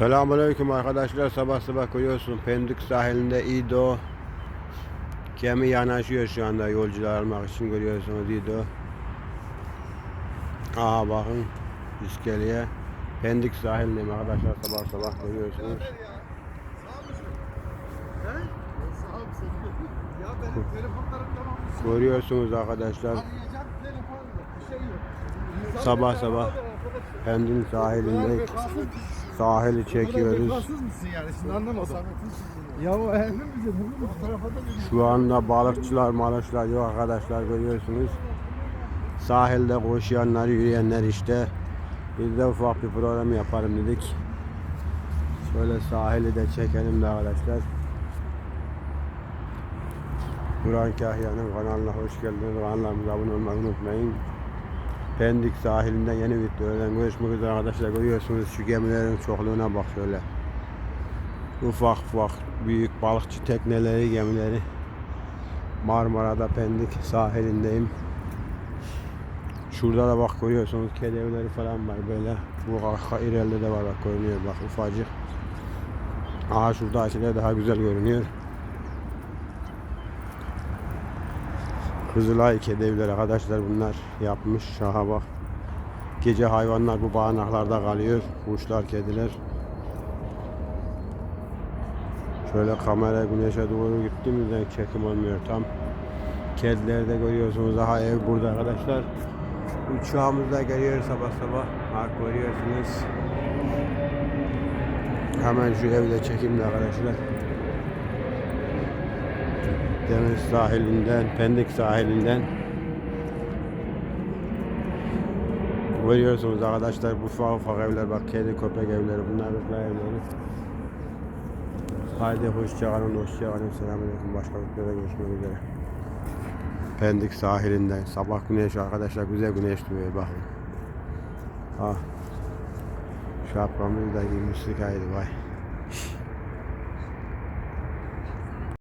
Selamünaleyküm arkadaşlar. Sabah sabah koyuyorsun. Pendik sahilinde İdo gemi yanaşıyor şu anda yolcular almak için görüyorsunuz İdo. Aha bakın iskeleye. Pendik sahilindeyim arkadaşlar sabah sabah görüyorsunuz. Görüyorsunuz arkadaşlar Sabah sabah telefon arkadaş. Pendik sahilinde? Sahili çekiyoruz. Vefasız mısın yani şimdi anlamadım. Ya o bu tarafa da. Şu anda balıkçılar malıçlar yok arkadaşlar görüyorsunuz. Sahilde koşuyanlar, yürüyenler işte. Biz de ufak bir program yapalım dedik. Şöyle sahili de çekelim de arkadaşlar. Duran Kahya'nın kanalına hoş geldiniz. Kanalımıza abone olmayı unutmayın. Pendik sahilinde yeni videolardan görüşmek üzere arkadaşlar. Görüyorsunuz şu gemilerin çokluğuna bak şöyle. Ufak ufak büyük balıkçı tekneleri, gemileri. Marmara'da Pendik sahilindeyim. Şurada da bak görüyorsunuz kedi evleri falan var böyle. Bu arka ileride de var bak görünüyor bak ufacık. Aha şurada açıda daha güzel görünüyor. Kızılay kedi evleri arkadaşlar bunlar yapmış. Şaha bak. Gece hayvanlar bu bağınaklarda kalıyor. Kuşlar, kediler. Şöyle kamera güneşe doğru gittiğimizde çekim olmuyor tam. Kedileri de görüyorsunuz. Daha ev burada arkadaşlar. Uçağımız da geliyor sabah sabah. Bak görüyorsunuz. Hemen şu evde çekimde arkadaşlar. Deniz sahilinden, Pendik sahilinden. Görüyorsunuz arkadaşlar bu ufak ufak evler bak kedi köpek evleri bunlar kızlar evleri. Haydi hoşça kalın, hoşça kalın. Selamünaleyküm. Başka videoda görüşmek üzere. Pendik sahilinden sabah güneş arkadaşlar güzel güneş doğuyor bakın. Ha. Şapkamızı da giymiştik haydi bay.